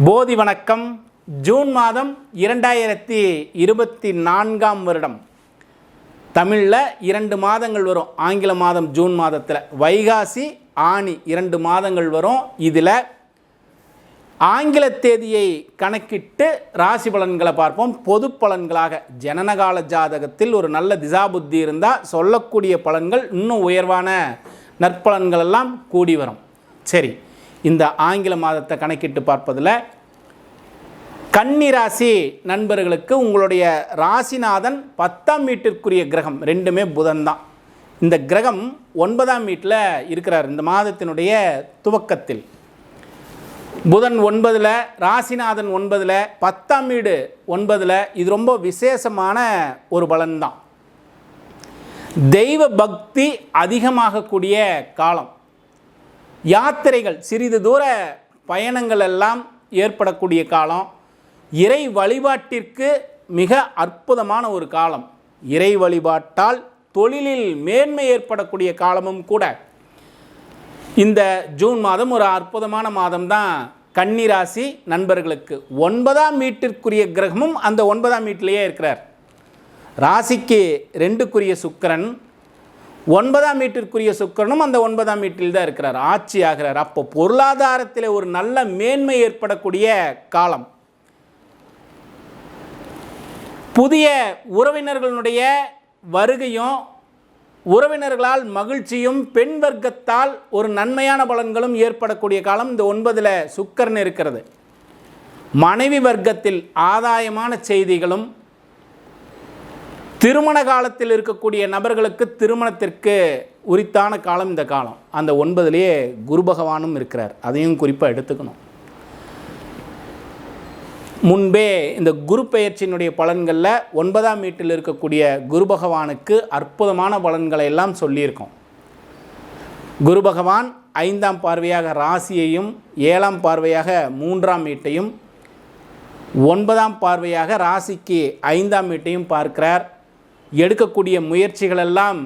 போதி வணக்கம். ஜூன் மாதம் இரண்டாயிரத்தி இருபத்தி நான்காம் வருடம். தமிழில் இரண்டு மாதங்கள் வரும். ஆங்கில மாதம் ஜூன் மாதத்தில். வைகாசி ஆனி இரண்டு மாதங்கள் வரும். இதில் ஆங்கில தேதியை கணக்கிட்டு ராசி பலன்களை பார்ப்போம். பொது பலன்களாக ஜனனகால ஜாதகத்தில் ஒரு நல்ல திசாபுத்தி இருந்தால் சொல்லக்கூடிய பலன்கள் இன்னும் உயர்வான நற்பலன்கள் எல்லாம் கூடி வரும். சரி. இந்த ஆங்கில மாதத்தை கணக்கிட்டு பார்ப்பதில் கன்னி ராசி நண்பர்களுக்கு உங்களுடைய ராசிநாதன் பத்தாம் வீட்டிற்குரிய கிரகம் ரெண்டுமே புதன் தான் இந்த கிரகம் ஒன்பதாம் வீட்டில் இருக்கிறார் இந்த மாதத்தினுடைய துவக்கத்தில். புதன் ஒன்பதில் ராசிநாதன் ஒன்பதில் பத்தாம் வீடு ஒன்பதில் இது ரொம்ப விசேஷமான ஒரு பலன்தான். தெய்வ பக்தி அதிகமாகக்கூடிய காலம். யாத்திரைகள் சிறிது தூர பயணங்கள் எல்லாம் ஏற்படக்கூடிய காலம். இறை வழிபாட்டிற்கு மிக அற்புதமான ஒரு காலம். இறை வழிபாட்டால் தொழிலில் மேன்மை ஏற்படக்கூடிய காலமும் கூட. இந்த ஜூன் மாதம் ஒரு அற்புதமான மாதம் தான் கன்னிராசி நண்பர்களுக்கு. ஒன்பதாம் வீட்டிற்குரிய கிரகமும் அந்த ஒன்பதாம் வீட்டிலேயே இருக்கிறார். ராசிக்கு ரெண்டுக்குரிய சுக்கிரன் ஒன்பதாம் வீட்டிற்குரிய சுக்கரனும் அந்த ஒன்பதாம் வீட்டில் தான் இருக்கிறார் ஆட்சி ஆகிறார். அப்போ பொருளாதாரத்தில் ஒரு நல்ல மேன்மை ஏற்படக்கூடிய காலம். புதிய உறவினர்களுடைய வருகையும் உறவினர்களால் மகிழ்ச்சியும் பெண் வர்க்கத்தால் ஒரு நன்மையான பலன்களும் ஏற்படக்கூடிய காலம் இந்த ஒன்பதில் சுக்கரன் இருக்கிறது. மனைவி வர்க்கத்தில் ஆதாயமான செய்திகளும் திருமண காலத்தில் இருக்கக்கூடிய நபர்களுக்கு திருமணத்திற்கு உரித்தான காலம் இந்த காலம். அந்த ஒன்பதுலேயே குரு பகவானும் இருக்கிறார். அதையும் குறிப்பாக எடுத்துக்கணும். முன்பே இந்த குரு பெயர்ச்சியினுடைய பலன்களில் ஒன்பதாம் வீட்டில் இருக்கக்கூடிய குரு பகவானுக்கு அற்புதமான பலன்களை எல்லாம் சொல்லியிருக்கோம். குரு பகவான் ஐந்தாம் பார்வையாக ராசியையும் ஏழாம் பார்வையாக மூன்றாம் வீட்டையும் ஒன்பதாம் பார்வையாக ராசிக்கு ஐந்தாம் வீட்டையும் பார்க்கிறார். எடுக்கக்கூடிய முயற்சிகளெல்லாம்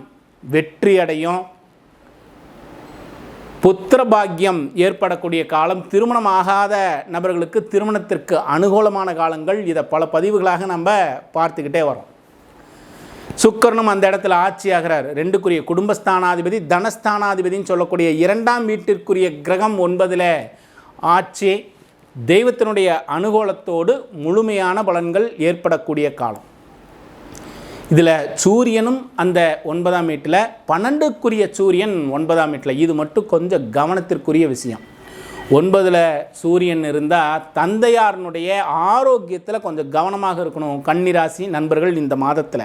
வெற்றி அடையும் புத்திர பாக்கியம் ஏற்படக்கூடிய காலம் திருமணம் ஆகாத நபர்களுக்கு திருமணத்திற்கு அனுகூலமான காலங்கள். இதை பல பதிவுகளாக நம்ம பார்த்துக்கிட்டே வரோம். சுக்கரனும் அந்த இடத்துல ஆட்சியாகிறார். ரெண்டுக்குரிய குடும்பஸ்தானாதிபதி தனஸ்தானாதிபதின்னு சொல்லக்கூடிய இரண்டாம் வீட்டிற்குரிய கிரகம் ஒன்பதில் ஆட்சி. தெய்வத்தினுடைய அனுகூலத்தோடு முழுமையான பலன்கள் ஏற்படக்கூடிய காலம். இதில் சூரியனும் அந்த ஒன்பதாம் வீட்டில் பன்னெண்டுக்குரிய சூரியன் ஒன்பதாம் வீட்டில். இது மட்டும் கொஞ்சம் கவனத்திற்குரிய விஷயம். ஒன்பதில் சூரியன் இருந்தால் தந்தையாரனுடைய ஆரோக்கியத்தில் கொஞ்சம் கவனமாக இருக்கணும். கன்னிராசி நண்பர்கள் இந்த மாதத்தில்.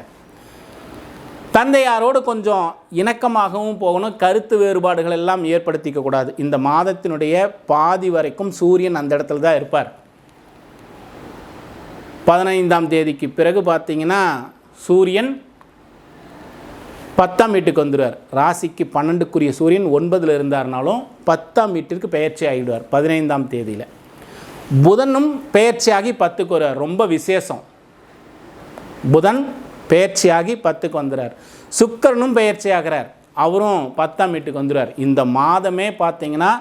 தந்தையாரோடு கொஞ்சம் இணக்கமாகவும் போகணும். கருத்து வேறுபாடுகள் எல்லாம் ஏற்படுத்திக்க கூடாது. இந்த மாதத்தினுடைய பாதி வரைக்கும் சூரியன் அந்த இடத்துல தான் இருப்பார். பதினைந்தாம் தேதிக்கு பிறகு பார்த்தீங்கன்னா சூரியன் பத்தாம் வீட்டுக்கு வந்துடுவார். ராசிக்கு பன்னெண்டுக்குரிய சூரியன் ஒன்பதில் இருந்தார்னாலும் பத்தாம் வீட்டிற்கு பெயர்ச்சி ஆகிடுவார் பதினைந்தாம் தேதியில். புதனும் பெயர்ச்சியாகி பத்துக்கு வருவார் ரொம்ப விசேஷம். புதன் பெயர்ச்சியாகி பத்துக்கு வந்துடுறார். சுக்கரனும் பெயர்ச்சி அவரும் பத்தாம் வீட்டுக்கு வந்துடுவார். இந்த மாதமே பார்த்தீங்கன்னா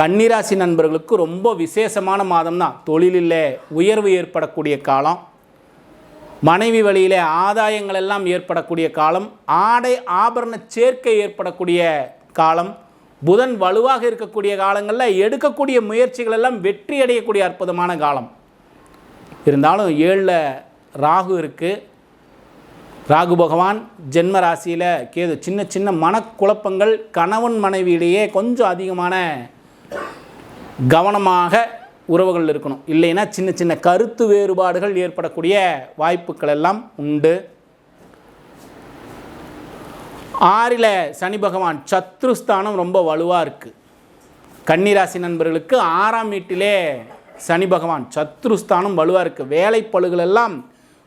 கன்னிராசி நண்பர்களுக்கு ரொம்ப விசேஷமான மாதம் தான் தொழிலில் உயர்வு ஏற்படக்கூடிய காலம். மனைவி வழியிலே ஆதாயங்கள் எல்லாம் ஏற்படக்கூடிய காலம் ஆடை ஆபரண சேர்க்கை ஏற்படக்கூடிய காலம் புதன் வலுவாக இருக்கக்கூடிய காலங்களில் எடுக்கக்கூடிய முயற்சிகள் எல்லாம் வெற்றி அடையக்கூடிய அற்புதமான காலம். இருந்தாலும் ஏழில் ராகு இருக்குது ராகு பகவான் ஜென்ம ராசியில் கேது சின்ன சின்ன மனக்குழப்பங்கள் கணவன் மனைவியிலேயே கொஞ்சம் அதிகமான கவனமாக உறவுகள் இருக்கணும். இல்லைன்னா சின்ன சின்ன கருத்து வேறுபாடுகள் ஏற்படக்கூடிய வாய்ப்புகள் எல்லாம் உண்டு. ஆறில் சனி பகவான் சத்ருஸ்தானம் ரொம்ப வலுவாக இருக்குது கன்னிராசி நண்பர்களுக்கு ஆறாம் வீட்டிலே சனி பகவான் சத்ருஸ்தானம் வலுவாக இருக்குது வேலைப்பழுகள் எல்லாம்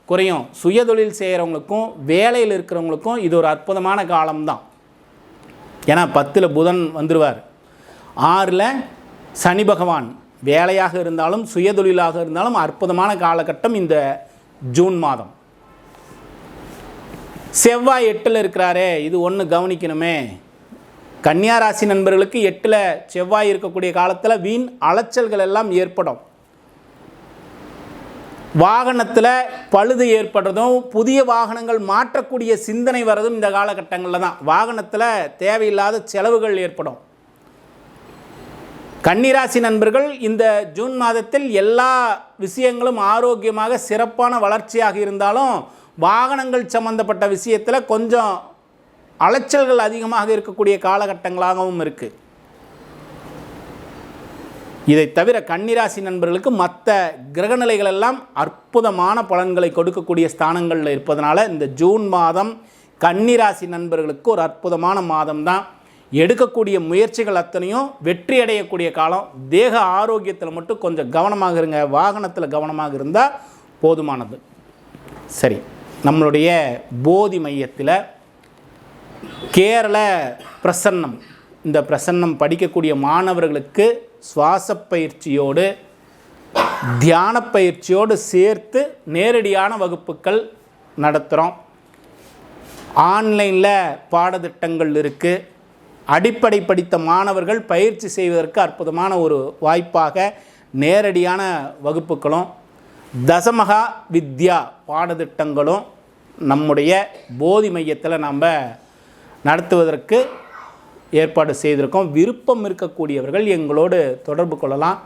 குறையும். சுயதொழில் செய்கிறவங்களுக்கும் வேலையில் இருக்கிறவங்களுக்கும் இது ஒரு அற்புதமான காலம்தான். ஏன்னா பத்தில் புதன் வந்துடுவார் ஆறில் சனி பகவான் வேலையாக இருந்தாலும் சுயதொழிலாக இருந்தாலும் அற்புதமான காலகட்டம் இந்த ஜூன் மாதம். செவ்வாய் எட்டில் இருக்கிறாரே இது ஒன்று கவனிக்கணுமே. கன்னியாராசி நண்பர்களுக்கு எட்டில் செவ்வாய் இருக்கக்கூடிய காலத்தில் வீண் அலைச்சல்கள் எல்லாம் ஏற்படும். வாகனத்தில் பழுது ஏற்படுறதும் புதிய வாகனங்கள் மாற்றக்கூடிய சிந்தனை வர்றதும் இந்த காலகட்டங்களில் தான் வாகனத்தில் தேவையில்லாத செலவுகள் ஏற்படும். கன்னிராசி நண்பர்கள் இந்த ஜூன் மாதத்தில் எல்லா விஷயங்களும் ஆரோக்கியமாக சிறப்பான வளர்ச்சியாக இருந்தாலும் வாகனங்கள் சம்பந்தப்பட்ட விஷயத்தில் கொஞ்சம் அலைச்சல்கள் அதிகமாக இருக்கக்கூடிய காலகட்டங்களாகவும் இருக்குது இதை தவிர கன்னிராசி நண்பர்களுக்கு மற்ற கிரகநிலைகள் எல்லாம் அற்புதமான பலன்களை கொடுக்கக்கூடிய ஸ்தானங்களில் இருப்பதனால இந்த ஜூன் மாதம் கன்னிராசி நண்பர்களுக்கு ஒரு அற்புதமான மாதம் தான் எடுக்கக்கூடிய முயற்சிகள் அத்தனையும் வெற்றி அடையக்கூடிய காலம். தேக ஆரோக்கியத்தில் மட்டும் கொஞ்சம் கவனமாக இருங்க. வாகனத்தில் கவனமாக இருந்தால் போதுமானது. சரி நம்மளுடைய போதி மையத்தில் கேரள பிரசன்னம். இந்த பிரசன்னம் படிக்கக்கூடிய மாணவர்களுக்கு சுவாச பயிற்சியோடு தியான பயிற்சியோடு சேர்த்து நேரடியான வகுப்புகள் நடத்துகிறோம் ஆன்லைனில் பாடத்திட்டங்கள் இருக்குது அடிப்படை படித்த மாணவர்கள் பயிற்சி செய்வதற்கு அற்புதமான ஒரு வாய்ப்பாக நேரடியான வகுப்புகளும் தசமகா வித்யா பாடத்திட்டங்களும் நம்முடைய போதி மையத்தில் நாம் நடத்துவதற்கு ஏற்பாடு செய்திருக்கோம். விருப்பம் இருக்கக்கூடியவர்கள் எங்களோடு தொடர்பு கொள்ளலாம்.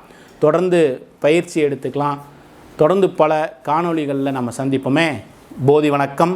தொடர்ந்து பயிற்சி எடுத்துக்கலாம். தொடர்ந்து பல காணொளிகளில் நம்ம சந்திப்போமே. போதி வணக்கம்.